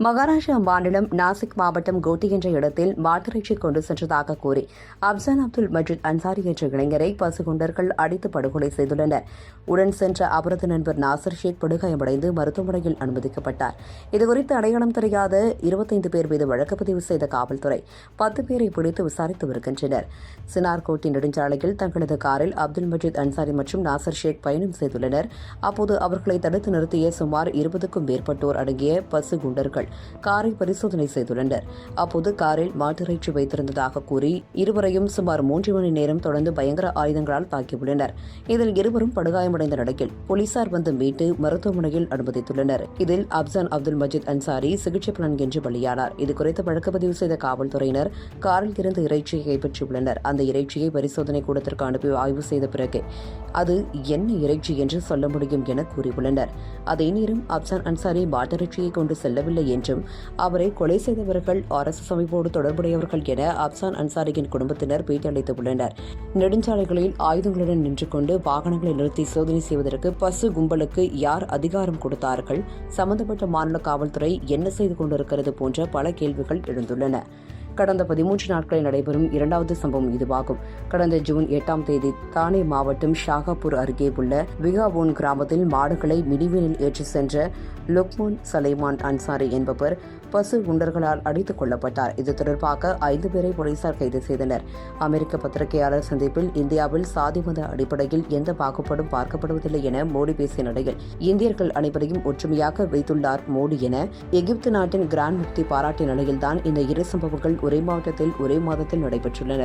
மகாராஷ்டிரா மாநிலம் நாசிக் மாவட்டம் கோட்டி என்ற இடத்தில் மாட்டிறைச்சி கொண்டு சென்றதாக கூறி அப்சான் அப்துல் மஜித் அன்சாரி என்ற இளைஞரை பசுகுண்டர்கள் அடித்து படுகொலை செய்துள்ளனர். உடன் சென்ற அவரது நண்பர் நாசர் ஷேக் படுகாயமடைந்து மருத்துவமனையில் அனுமதிக்கப்பட்டார். இதுகுறித்து அடையாளம் தெரியாத இருபத்தைந்து பேர் மீது வழக்கு பதிவு செய்த காவல்துறை பத்து பேரை பிடித்து விசாரித்து வருகின்றனர். சினார்கோட்டி நெடுஞ்சாலையில் தங்களது காரில் அப்துல் மஜித் அன்சாரி மற்றும் நாசர் ஷேக் பயணம் செய்துள்ளனர். அப்போது அவர்களை தடுத்து நிறுத்திய சுமார் இருபதுக்கும் மேற்பட்டோர் அடங்கிய பசு குண்டர்கள் காரை பரிசோதனை செய்துள்ளனர். அப்போது காரில் மாட்டிறைச்சி வைத்திருந்ததாக கூறி இருவரையும் சுமார் மூன்று மணி நேரம் தொடர்ந்து பயங்கர ஆயுதங்களால் தாக்கியுள்ளனர். இதில் இருவரும் படுகாயமடைந்த நிலையில் போலீசார் வந்து மீட்டு மருத்துவமனையில் அனுமதித்துள்ளனர். இதில் அப்சான் அப்துல் மஜித் அன்சாரி சிகிச்சை பலன் என்று பலியானார். இதுகுறித்து வழக்கு பதிவு செய்த காவல்துறையினர் காரில் இருந்து இறைச்சியை கைப்பற்றியுள்ளனர். அந்த இறைச்சியை பரிசோதனை கூடத்திற்கு அனுப்பி ஆய்வு செய்த பிறகு அது என்ன இறைச்சி என்று சொல்ல முடியும் என கூறியுள்ளனர். அதே நேரம் அப்சான் அன்சாரி மாட்டிறைச்சியை கொண்டு செல்லவில்லை என்றும். அவரை கொலை செய்தவர்கள் ஆர்எஸ்எஸ் அமைப்போடு தொடர்புடையவர்கள் என அப்சான் அன்சாரியின் குடும்பத்தினர் பேட்டியளித்துள்ளனர். நெடுஞ்சாலைகளில் ஆயுதங்களுடன் நின்று கொண்டு வாகனங்களை நிறுத்தி சோதனை செய்வதற்கு பசு கும்பலுக்கு யார் அதிகாரம் கொடுத்தார்கள்? சம்பந்தப்பட்ட மாநில காவல்துறை என்ன செய்து கொண்டிருக்கிறது போன்ற பல கேள்விகள் எழுந்துள்ளன. கடந்த பதிமூன்று நாட்களில் நடைபெறும் இரண்டாவது சம்பவம் இதுவாகும். கடந்த ஜூன் எட்டாம் தேதி தானே மாவட்டம் ஷாகாபூர் அருகே உள்ள விகாவோன் கிராமத்தில் மாடுகளை மினிவேனில் ஏற்றிச் சென்ற லுக்மோன் சலைமான் அன்சாரி என்பவர் பசு குண்டர்களால் அடித்துக் கொள்ளப்பட்டார் இது தொடர்பாக ஐந்து பேரை போலீசார் கைது செய்தனர். அமெரிக்க பத்திரிகையாளர் சந்திப்பில் இந்தியாவில் சாதி மத அடிப்படையில் எந்த பாகுபாடும் பார்க்கப்படுவதில்லை என மோடி பேசிய நிலையில் இந்தியர்கள் அனைவரையும் ஒற்றுமையாக வைத்துள்ளார் மோடி என எகிப்து நாட்டின் கிராண்ட் முக்தி பாராட்டிய நிலையில்தான் இந்த இரு சம்பவங்கள் ஒரே மாவட்டத்தில் ஒரே மாதத்தில் நடைபெற்றுள்ளன.